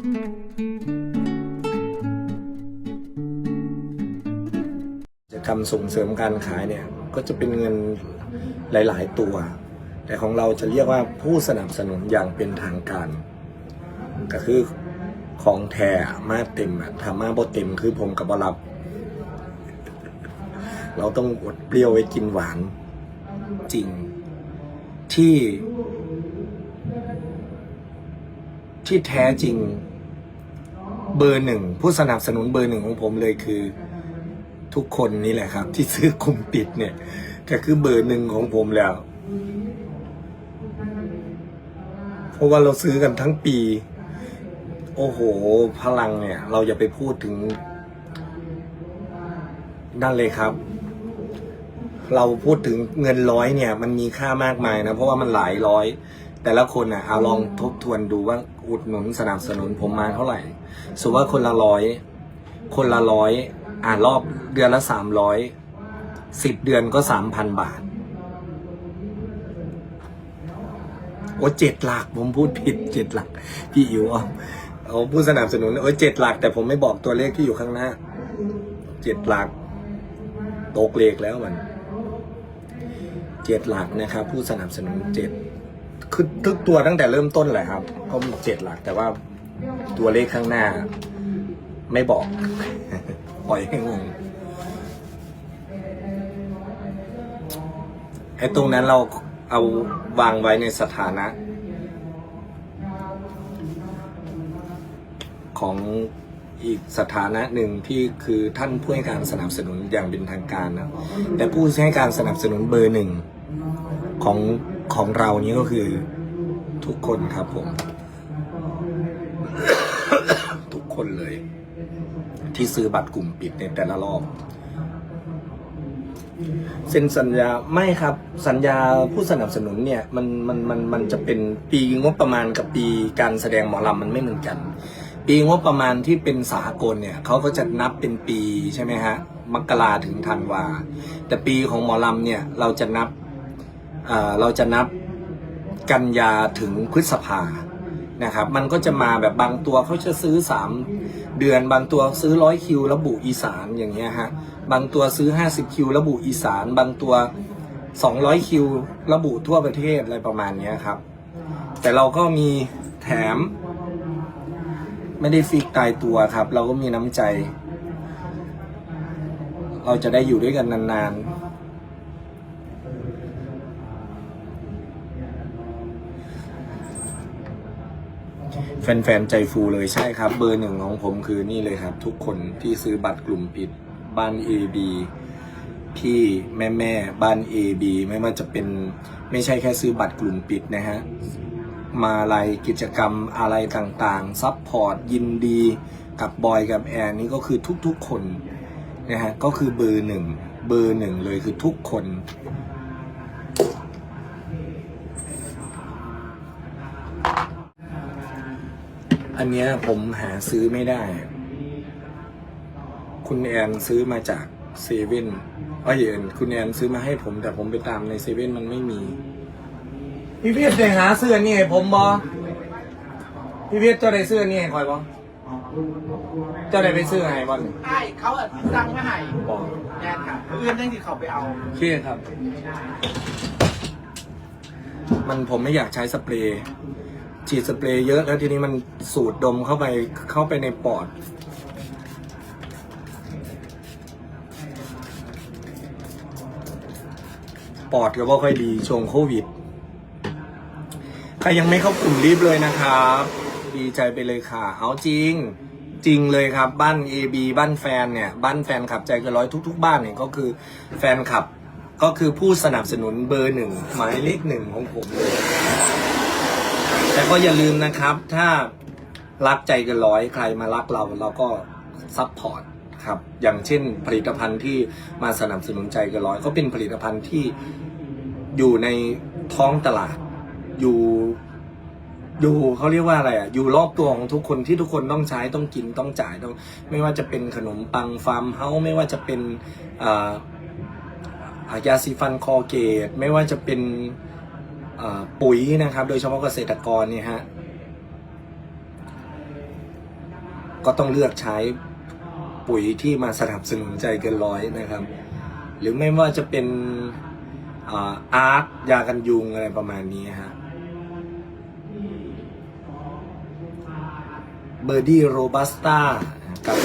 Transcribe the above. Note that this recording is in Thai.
กิจกรรมส่งเสริมการขายเนี่ยก็จะเป็นเงินหลาย ๆ ตัว แต่ของเราจะเรียกว่าผู้สนับสนุนอย่างเป็นทางการ ก็คือของแท้มาเต็มอะถ้ามาบ่เต็มคือผมกับบรับ เราต้องอดเปรี้ยวไว้กินหวานจริงที่ ที่แท้จริง เบอร์หนึ่งผู้สนับสนุนเบอร์หนึ่งของผมเลยคือ ทุกคนนี่แหละครับ ที่ซื้อกลุ่มปิดเนี่ยก็คือเบอร์หนึ่งของผมแล้ว เพราะว่าเราซื้อกันทั้งปี โอ้โห พลังเนี่ย เราอย่าไปพูดถึงนั่นเลยครับ เราพูดถึงเงินร้อยเนี่ย มันมีค่ามากมายนะ เพราะว่ามันหลายร้อย แต่ละคนอะเอาลองทบทวนดูว่าอุดหนุนสนับสนุนผมมาเท่าไหร่สมมติว่าคนละร้อยคนละร้อยอ่ารอบเดือนละสามร้อยสิบเดือนก็สามพันบาท โอ้เจ็ดหลักผมพูดผิดเจ็ดหลัก พี่อิ๋วเอาเอาผู้สนับสนุนโอ้เจ็ดหลัก แต่ผมไม่บอกตัวเลขที่อยู่ข้างหน้าเจ็ดหลักตกเลขแล้วมันเจ็ดหลักนะครับ ผู้สนับสนุนเจ็ด คือทุกตัวตั้งแต่เริ่มต้นแหละครับ ก็มีเจ็ดหลัก แต่ว่าตัวเลขข้างหน้า ไม่บอก ปล่อยให้งงไอ้ตรงนั้นเราเอาวางไว้ในสถานะ ของอีกสถานะหนึ่งที่คือท่านผู้ให้การสนับสนุนอย่างเป็นทางการนะแต่ผู้ให้การสนับสนุนเบอร์หนึ่งของ ของเรานี้ก็คือทุกคนครับผม ทุกคนเลย ที่ซื้อบัตรกลุ่มปิดในแต่ละรอบเซ็นสัญญาไม่ครับสัญญาผู้สนับสนุนเนี่ยมันมันมันมันจะเป็นปีงบประมาณกับปีการแสดงหมอลำมันไม่เหมือนกัน ปีงบประมาณที่เป็นสากลเนี่ยเขาก็จะนับเป็นปีใช่ไหมฮะมกราถึงธันวาแต่ปีของหมอลำเนี่ยเราจะนับ เราจะนับกันยาถึงพฤษภานะครับ มันก็จะมาแบบบางตัวเขาจะซื้อสามเดือนบางตัวซื้อร้อยคิวระบุอีสานอย่างเงี้ยฮะบางตัวซื้อห้าสิบคิวระบุอีสาน บางตัวสองร้อยคิวระบุทั่วประเทศอะไรประมาณนี้ครับ แต่เราก็มีแถม ไม่ได้ฟิกตายตัวครับ เราก็มีน้ำใจ เราจะได้อยู่ด้วยกันนานๆ แฟนๆใจฟูเลยใช่ครับ เบอร์หนึ่งของผมคือนี่เลยครับ ทุกคนที่ซื้อบัตรกลุ่มปิดบ้าน AB พี่แม่แม่บ้าน AB ไม่ว่าจะเป็นไม่ใช่แค่ซื้อบัตรกลุ่มปิดนะฮะ มาอะไรกิจกรรมอะไรต่างๆซัพพอร์ตยินดีกับบอยกับแอนนี่ก็คือทุกๆคนนะฮะก็คือเบอร์หนึ่งเบอร์หนึ่งเลยคือทุกคน อันเนี้ยผมหาซื้อไม่ได้ คุณแอนซื้อมาจากเซเว่นเอ้ยเอ็นคุณแอนซื้อมาให้ผมแต่ผมไปตามในเซเว่นมันไม่มี พี่เพชรได้หาเสื้อนี่ให้ผมบอพี่เพชรเจ้าได้เสื้อนี่ให้คอยบอเจ้าได้ไปซื้อให้บอลใช่เขาอะสั่งมาให้บอแน่นค่ะเอื้อนได้ที่เขาไปเอาโอเคครับ มันผมไม่อยากใช้สเปรย์ ฉีดสเปรย์เยอะแล้วทีนี้มันสูดดมเข้าไปเข้าไปในปอด ปอดก็บ่ค่อยดีช่วงโควิด ใครยังไม่เข้ากลุ่มรีบเลยนะครับ ดีใจไปเลยค่ะ เอาจริง จริงเลยครับบ้าน AB บ้านแฟนเนี่ย บ้านแฟนขับใจเกันร้อยทุก ๆ บ้านเนี่ยก็คือแฟนขับก็คือผู้สนับสนุนเบอร์หนึ่งหมายเลขหนึ่งของผมเลย แต่ก็อย่าลืมนะครับ ถ้ารักใจกันร้อยใครมารักเราเราก็ซัพพอร์ตครับ อย่างเช่นผลิตภัณฑ์ที่มาสนับสนุนใจกันร้อยก็เป็นผลิตภัณฑ์ที่อยู่ในท้องตลาด อยู่อยู่เขาเรียกว่าอะไรอะ อยู่รอบตัวของทุกคนที่ทุกคนต้องใช้ต้องกินต้องจ่ายต้อง ไม่ว่าจะเป็นขนมปังฟาร์มเฮาส์ไม่ว่าจะเป็นอ่ายาสีฟันคอเกต ไม่ว่าจะเป็น ปุ๋ยนะครับ โดยเฉพาะเกษตรกรเนี่ยฮะก็ต้องเลือกใช้ปุ๋ยที่มาสนับสนุนใจเกินร้อยนะครับ หรือไม่ว่าจะเป็นอาร์ตยากันยุงอะไรประมาณนี้ฮะเบอร์ดี้โรบัสต้ากับ